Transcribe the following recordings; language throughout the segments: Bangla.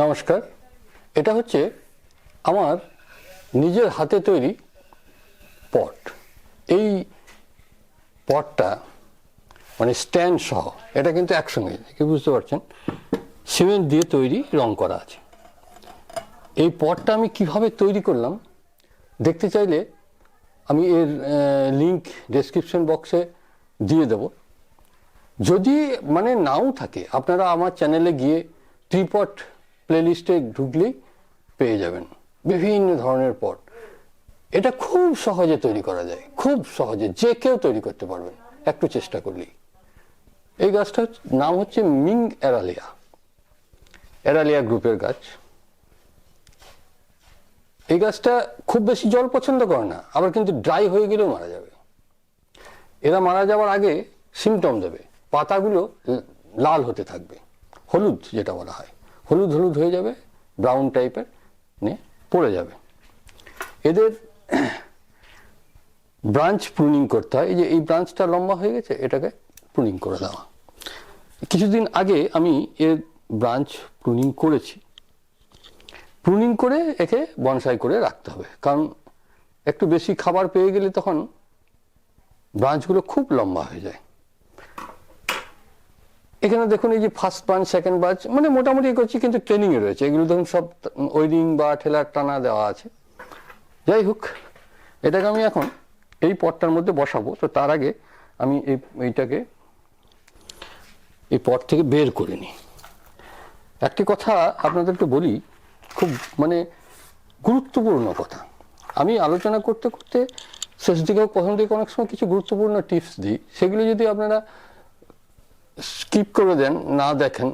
নমস্কার। এটা হচ্ছে আমার নিজের হাতে তৈরি পট। এই পটটা মানে স্ট্যান্ড সহ, এটা কিন্তু একসঙ্গে, কি বুঝতে পারছেন? সিমেন্ট দিয়ে তৈরি রং করা আছে। এই পটটা আমি কীভাবে তৈরি করলাম, দেখতে চাইলে আমি এর লিংক ডেসক্রিপশন বক্সে দিয়ে দেব। যদি মানে নাও থাকে, আপনারা আমার চ্যানেলে গিয়ে ট্রিপট প্লেলিস্টে ঢুকলেই পেয়ে যাবেন। বিভিন্ন ধরনের পট। এটা খুব সহজে তৈরি করা যায়। খুব সহজে যে কেউ তৈরি করতে পারবেন। একটু চেষ্টা করলেই। এই গাছটার নাম হচ্ছে মিং এরালিয়া। এরালিয়া গ্রুপের গাছ। এই গাছটা খুব বেশি জল পছন্দ করে না। আবার কিন্তু ড্রাই হয়ে গেলেও মারা যাবে। এরা মারা যাওয়ার আগে সিমটম দেবে। পাতাগুলো লাল হতে থাকবে। হলুদ যেটা বলা হয়। হলুদ হলুদ হয়ে যাবে ব্রাউন টাইপের নিয়ে পড়ে যাবে। এদের ব্রাঞ্চ প্রুনিং করতে হয়। এই যে এই ব্রাঞ্চটা লম্বা হয়ে গেছে, এটাকে প্রুনিং করে দেওয়া। কিছুদিন আগে আমি এর ব্রাঞ্চ প্রুনিং করেছি। প্রুনিং করে একে বনসাই করে রাখতে হবে। কারণ একটু বেশি খাবার পেয়ে গেলে তখন ব্রাঞ্চগুলো খুব লম্বা হয়ে যায়। এখানে দেখুন এই যে ফার্স্ট বাঞ্চ সেকেন্ড বাঞ্চ মানে মোটামুটি করছি, কিন্তু ট্রেনিং এ রয়েছে। এগুলো দেখুন সব ওয়েডিং বা ঠেলার টানা দেওয়া আছে। যাই হোক, এটাকে আমি এখন এই পটটার মধ্যে বসাবো। তো তার আগে আমি এই, এইটাকে এই পট থেকে বের করে নিই। একটি কথা আপনাদেরকে বলি, খুব মানে গুরুত্বপূর্ণ কথা। আমি আলোচনা করতে করতে শেষ দিকে প্রথম দিকে অনেক সময় কিছু গুরুত্বপূর্ণ টিপস দিই। সেগুলো যদি আপনারা স্কিপ করে দেন, না দেখেন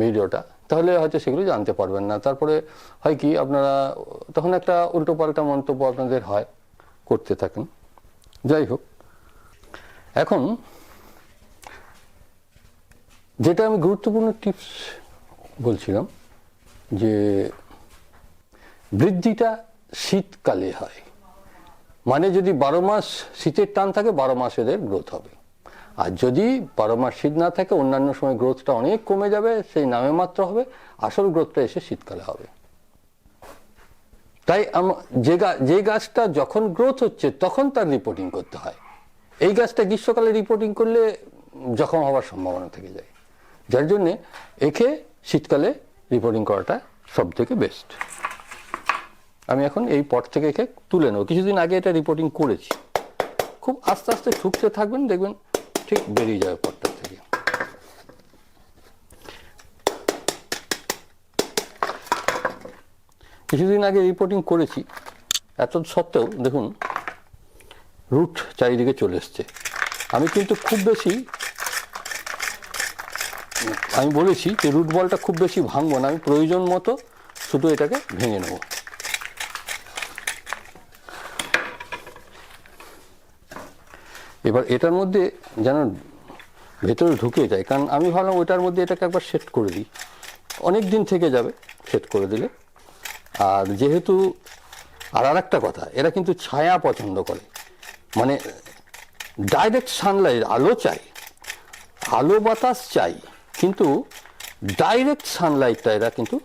ভিডিওটা, তাহলে হয়তো সেগুলো জানতে পারবেন না। তারপরে হয় কি, আপনারা, তখন একটা উল্টোপাল্টা মন্তব্য আপনাদের হয়, করতে থাকেন। যাই হোক, এখন যেটা আমি গুরুত্বপূর্ণ টিপস বলছিলাম, যে বৃদ্ধিটা শীতকালে হয়। মানে যদি বারো মাস শীতের টান থাকে, বারো মাস এদের গ্রোথ হবে। আর যদি বারো মাস শীত না থাকে, অন্যান্য সময় গ্রোথটা অনেক কমে যাবে, সেই নামে মাত্র হবে, আসল গ্রোথটা এসে শীতকালে হবে। তাই যে যে গাছটা যখন গ্রোথ হচ্ছে, তখন তার রিপোর্টিং করতে হয়। এই গাছটা গ্রীষ্মকালে রিপোর্টিং করলে জখম হওয়ার সম্ভাবনা থেকে যায়। যার জন্যে একে শীতকালে রিপোর্টিং করাটা সব থেকে বেস্ট আমি এখন এই পট থেকে একে তুলে নেব। কিছুদিন আগে এটা রিপোর্টিং করেছি। খুব আস্তে আস্তে ঠুকতে থাকবেন, দেখবেন ঠিক বেরিয়ে যাবে পটটা থেকে। কিছুদিন আগে রিপোর্টিং করেছি, এত সত্ত্বেও দেখুন রুট চারিদিকে চলে এসছে। আমি কিন্তু খুব বেশি, আমি বলেছি যে রুট বলটা খুব বেশি ভাঙবো না, আমি প্রয়োজন মতো শুধু এটাকে ভেঙে নেব। এবার এটার মধ্যে যেন ভেতরে ঢুকে যায়, কারণ আমি ভাবলাম ওইটার মধ্যে এটাকে একবার সেট করে দিই। অনেক দিন থেকে যাবে সেট করে দিলে। আর যেহেতু আর আর একটা কথা, এরা কিন্তু ছায়া পছন্দ করে। মানে ডাইরেক্ট সানলাইট আলো চাই। আলো বাতাস চাই, কিন্তু ডাইরেক্ট সানলাইটটা এরা কিন্তু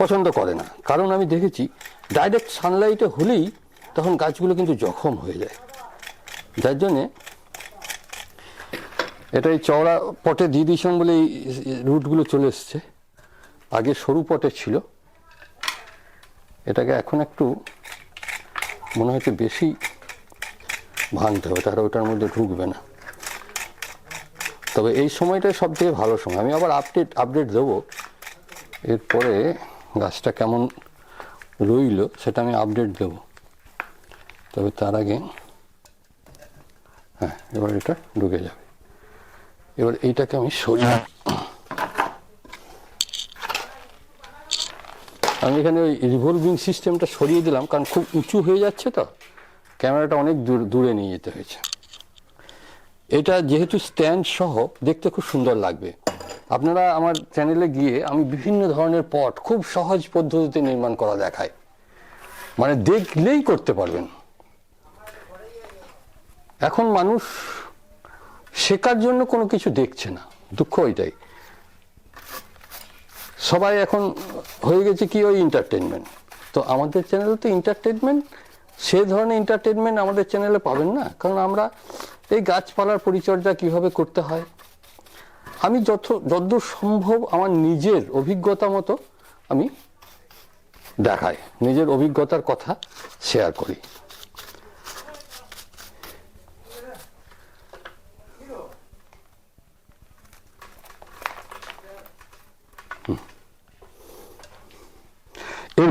পছন্দ করে না। কারণ আমি দেখেছি ডাইরেক্ট সানলাইটে হলেই তখন গাছগুলো কিন্তু জখম হয়ে যায়। যার জন্যে এটা এই চওড়া পটে দিয়ে দিয়েছিলাম বলে এই রুটগুলো চলে এসছে। আগে সরু পটে ছিল। এটাকে এখন একটু মনে হচ্ছে বেশি ভাঙতে হবে, তাহলে ওটার মধ্যে ঢুকবে না। তবে এই সময়টাই সব থেকে ভালো সময়। আমি আবার আপডেট আপডেট দেবো। এরপরে গাছটা কেমন রইল সেটা আমি আপডেট দেব। তবে তার আগে হ্যাঁ এবার এটা ঢুকে যাবে। এবার এইটাকে আমি সরিয়ে আমি এখানে ওই রিভলভিং সিস্টেমটা সরিয়ে দিলাম কারণ খুব উঁচু হয়ে যাচ্ছে তো। ক্যামেরাটা অনেক দূর দূরে নিয়ে যেতে হয়েছে। এটা যেহেতু স্ট্যান্ড সহ দেখতে খুব সুন্দর লাগবে। আপনারা আমার চ্যানেলে গিয়ে আমি বিভিন্ন ধরনের পট খুব সহজ পদ্ধতিতে নির্মাণ করা দেখায় মানে দেখলেই করতে পারবেন। এখন মানুষ শেখার জন্য কোনো কিছু দেখছে না, দুঃখ ওইটাই সবাই এখন হয়ে গেছে কি ওই এন্টারটেনমেন্ট তো আমাদের চ্যানেলে তো এন্টারটেনমেন্ট সে ধরনের এন্টারটেনমেন্ট আমাদের চ্যানেলে পাবেন না, কারণ আমরা এই গাছপালার পরিচর্যা কীভাবে করতে হয়? আমি যত যতদূর সম্ভব আমার নিজের অভিজ্ঞতা মতো আমি দেখাই, নিজের অভিজ্ঞতার কথা শেয়ার করি।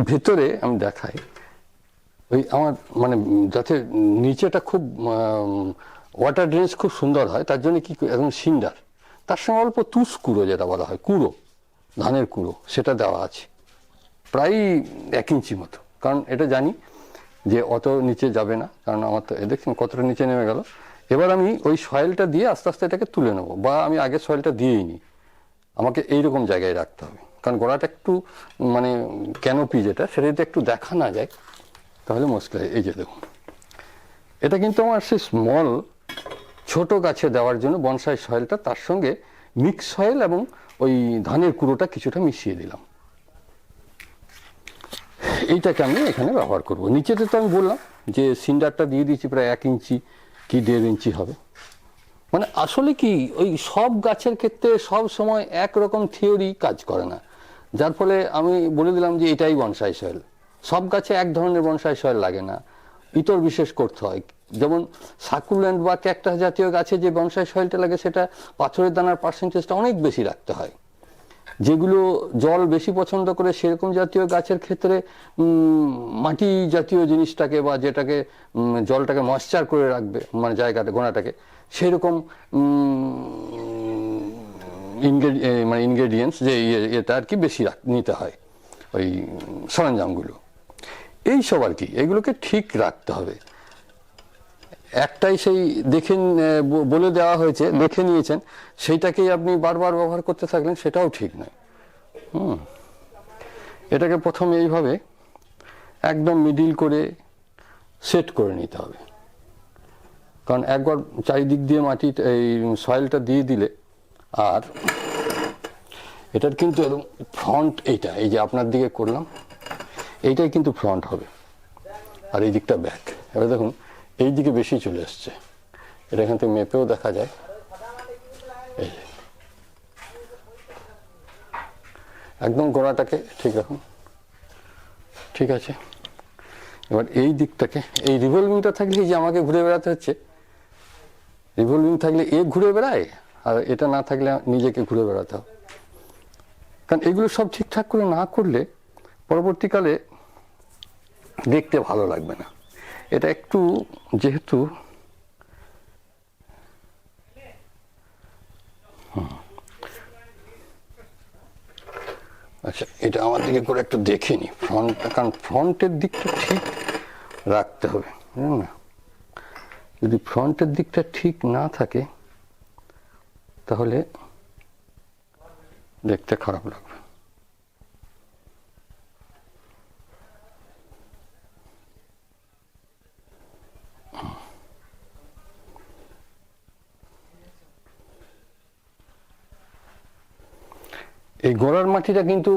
ভেতরে আমি দেখাই। ওই আমার মানে যাতে নিচেটা খুব ওয়াটার ড্রেনেজ খুব সুন্দর হয়, তার জন্য কি একদম সিন্ডার তার সঙ্গে অল্প তুষ কুড়ো যেটা বলা হয়, কুড়ো, ধানের কুড়ো, সেটা দেওয়া আছে। প্রায় এক ইঞ্চি মতো। কারণ এটা জানি যে অত নিচে যাবে না, কারণ আমার তো দেখছেন কতটা নিচে নেমে গেল। এবার আমি ওই সয়েলটা দিয়ে আস্তে আস্তে এটাকে তুলে নেব, বা আমি আগে সয়েলটা দিয়েই নিই আমাকে এইরকম জায়গায় রাখতে হবে। কারণ গোড়াটা একটু মানে ক্যানোপি যেটা, সেটা যদি একটু দেখা না যায়, তাহলে মুশকিল। এই যে দেখুন, এটা কিন্তু আমার সেই স্মল ছোট গাছে দেওয়ার জন্য বনসাই সয়েলটা তার সঙ্গে মিক্স সয়েল এবং ওই ধানের কুড়োটা কিছুটা মিশিয়ে দিলাম। এইটাকে আমি এখানে ব্যবহার করব। নিচেতে তো আমি বললাম যে সিন্ডারটা দিয়ে দিয়েছি প্রায় এক ইঞ্চি কি দেড় ইঞ্চি হবে। মানে আসলে কি ওই সব গাছের ক্ষেত্রে সব সময় একরকম থিওরি কাজ করে না। যার ফলে আমি বলে দিলাম যে এটাই বনসাই সয়েল সব গাছে এক ধরনের বনসাই সয়েল লাগে না। ইতর বিশেষ করতে হয়। যেমন সাকুল্যান্ড বা ক্যাকটাস জাতীয় গাছে যে বনসাই সয়েলটা লাগে, সেটা পাথরের দানার পার্সেন্টেজটা অনেক বেশি রাখতে হয়। যেগুলো জল বেশি পছন্দ করে, সেরকম জাতীয় গাছের ক্ষেত্রে মাটি জাতীয় জিনিসটাকে বা যেটাকে জলটাকে ময়শ্চার করে রাখবে মানে জায়গাটা গোনাটাকে সেরকম মানে ইনগ্রেডিয়েন্টস যে ইয়ে- এটা আর কি বেশি নিতে হয়। ওই সরঞ্জামগুলো। এই সব আর কি, এগুলোকে ঠিক রাখতে হবে। একটাই সেই দেখে বলে দেওয়া হয়েছে, দেখে নিয়েছেন, সেইটাকেই আপনি বারবার ব্যবহার করতে থাকলেন, সেটাও ঠিক নয়। হুম। এটাকে প্রথমে এইভাবে একদম মিডিল করে সেট করে নিতে হবে। কারণ একবার চারিদিক দিয়ে মাটি এই সয়েলটা দিয়ে দিলে আর এটার কিন্তু একদম ফ্রন্ট এইটা, এই যে আপনার দিকে করলাম, এইটাই কিন্তু ফ্রন্ট হবে। আর এই দিকটা ব্যাক এবার দেখুন, এই দিকে বেশি চলে আসছে। এটা এখান থেকে মেপেও দেখা যায়। এই। একদম গোড়াটাকে, ঠিক রাখুন ঠিক আছে। এবার এই দিকটাকে, এই রিভলভিংটা থাকলে যে আমাকে ঘুরে বেড়াতে হচ্ছে রিভলভিং থাকলে এ ঘুরে বেড়ায়? আর এটা না থাকলে নিজেকে ঘুরে বেড়াতে হবে। কারণ এগুলো সব ঠিকঠাক করে না করলে পরবর্তীকালে দেখতে ভালো লাগবে না। এটা একটু যেহেতু। আচ্ছা এটা আমার দিকে করে একটু দেখে নি। ফ্রন্ট কারণ ফ্রন্টের দিকটা ঠিক রাখতে হবে বুঝলেন না? যদি ফ্রন্টের দিকটা ঠিক না থাকে তাহলে দেখতে খারাপ লাগবে। এই গোড়ার মাটিটা কিন্তু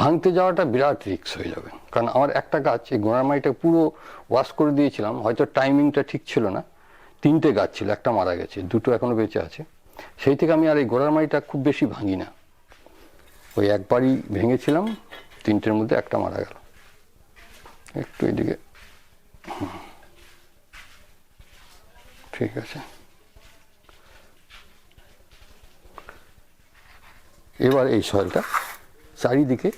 ভাঙতে যাওয়াটা বিরাট রিক্স হয়ে যাবে। কারণ আমার একটা গাছ, এই গোড়ার মাটিটা পুরো ওয়াশ করে দিয়েছিলাম, হয়তো টাইমিংটা ঠিক ছিল না। তিনটে গাছ ছিল, একটা মারা গেছে, দুটো এখনও বেঁচে আছে। সেই থেকে আমি আর এই গোড়ার মাটিটা খুব বেশি ভাঙি না। ওই একবারই ভেঙেছিলাম, তিনটের মধ্যে একটা মারা গেল। একটু এদিকে ঠিক আছে। এবার এই সয়েলটা চারিদিকে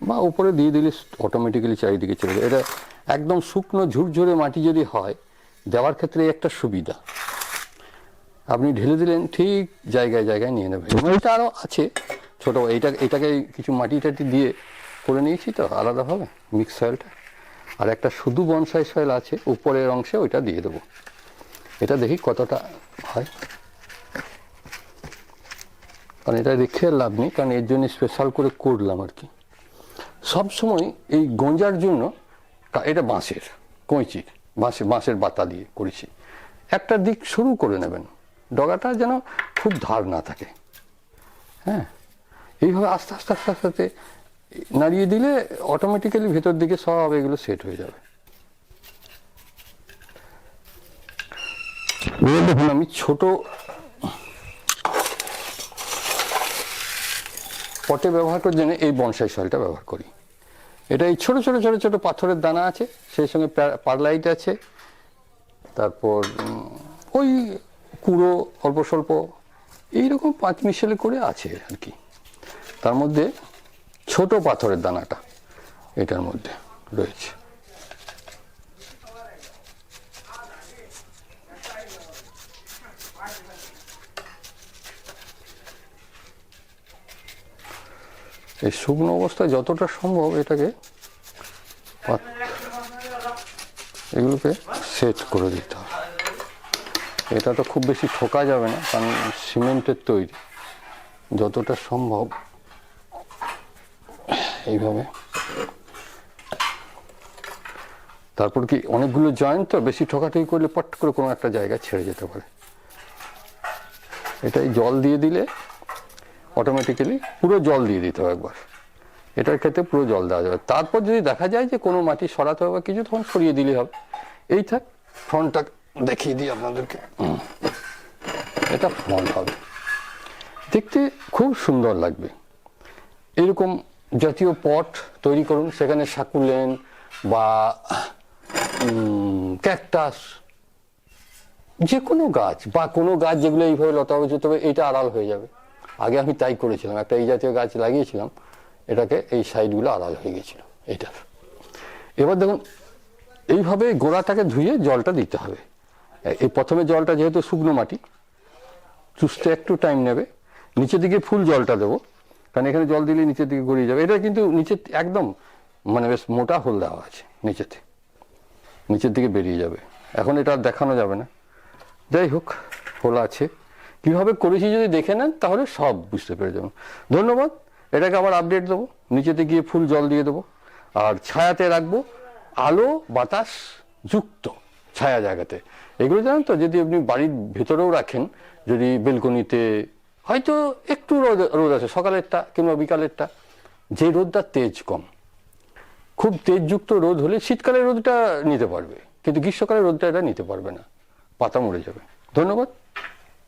বা উপরে দিয়ে দিলে অটোমেটিক্যালি চারিদিকে চলে যায়। এটা একদম শুকনো ঝুরঝুরে মাটি যদি হয়, দেওয়ার ক্ষেত্রে একটা সুবিধা। আপনি ঢেলে দিলেন, ঠিক জায়গায় জায়গায় নিয়ে নেবেন। এটা আরও আছে। ছোট, এইটা, এটাকে কিছু মাটি টাটি দিয়ে করে নিয়েছি তো, আলাদাভাবে মিক্স সয়েলটা আর একটা শুধু বনসাই সয়েল আছে, উপরের অংশে ওইটা দিয়ে দেবো। এটা দেখি কতটা হয়। কারণ এটা রেখে লাভ নেই, কারণ এর জন্য স্পেশাল করে করলাম আর কি। সব সময় এই গঞ্জার জন্য এটা বাঁশের, কঁইচির বাঁশের বাঁশের বাতা দিয়ে করেছি। একটা দিক শুরু করে নেবেন। ডগাটা যেন খুব ধার না থাকে। হ্যাঁ? এইভাবে আস্তে আস্তে আস্তে আস্তে নাড়িয়ে দিলে অটোমেটিক্যালি ভেতর দিকে সব এগুলো সেট হয়ে যাবে। দেখুন, আমি ছোট পটে ব্যবহার করার জন্য এই বনসাই সয়েলটা ব্যবহার করি। এটা এই ছোট ছোট ছোট ছোট পাথরের দানা আছে, সেই সঙ্গে পারলাইট আছে, তারপর ওই কুড়ো, অল্প স্বল্প, এইরকম পাঁচ মিশেলে করে আছে আর কি। তার মধ্যে ছোট পাথরের দানাটা এটার মধ্যে রয়েছে। এই শুকনো অবস্থায় যতটা সম্ভব এটাকে এগুলোকে সেট করে দিতে হবে। এটা তো খুব বেশি ঠোকা যাবে না, কারণ সিমেন্টের তৈরি। যতটা সম্ভব এইভাবে। তারপর কি, অনেকগুলো জয়েন্ট তো, বেশি ঠোকাঠুকি করলে পট করে কোনো একটা জায়গা ছেড়ে যেতে পারে। এটাই জল দিয়ে দিলে অটোমেটিক্যালি পুরো জল দিয়ে দিতে হবে একবার। এটার ক্ষেত্রে পুরো জল দেওয়া যাবে। তারপর যদি দেখা যায় যে কোনো মাটি সরাতে হবে কিছু, তখন সরিয়ে দিলেই হবে। এই থাক ফ্রন্টটা দেখিয়ে দিই আপনাদেরকে। এটা ফল হবে। দেখতে খুব সুন্দর লাগবে। এরকম জাতীয় পট তৈরি করুন, সেখানে সাকুলেন বা ক্যাকটাস যে কোনো গাছ বা কোনো গাছ যেগুলো এইভাবে লতা হবে তবে এইটা আড়াল হয়ে যাবে। আগে আমি তাই করেছিলাম, একটা এই জাতীয় গাছ লাগিয়েছিলাম, এটাকে এই সাইডগুলো আড়াল হয়ে গেছিল এইটার এবার দেখুন, এইভাবে গোড়াটাকে ধুয়ে জলটা দিতে হবে। এই প্রথমে জলটা যেহেতু শুকনো মাটি, চুষতে একটু টাইম নেবে। নিচের দিকে ফুল জলটা দেবো, কারণ এখানে জল দিলে নিচের দিকে গড়িয়ে যাবে। এটা কিন্তু নিচে একদম মানে বেশ মোটা হোল দেওয়া আছে নিচেতে নিচের দিকে বেরিয়ে যাবে। এখন এটা দেখানো যাবে না। যাই হোক, হোল আছে। কীভাবে করেছি যদি দেখে নেন, তাহলে সব বুঝতে পেরে যাবেন। ধন্যবাদ। এটাকে আবার আপডেট দেবো। নিচেতে গিয়ে ফুল জল দিয়ে দেবো। আর ছায়াতে রাখব আলো বাতাস যুক্ত। ছায়া জায়গাতে। এগুলো জানেন তো, যদি আপনি বাড়ির ভেতরেও রাখেন, যদি বেলকনিতে হয়তো একটু রোদ রোদ আছে, সকালেরটা কিংবা বিকালেরটা, যে রোদটা তেজ কম। খুব তেজযুক্ত রোদ হলে শীতকালের রোদটা নিতে পারবে, কিন্তু গ্রীষ্মকালের রোদটা এটা নিতে পারবে না, পাতা মরে যাবে। ধন্যবাদ।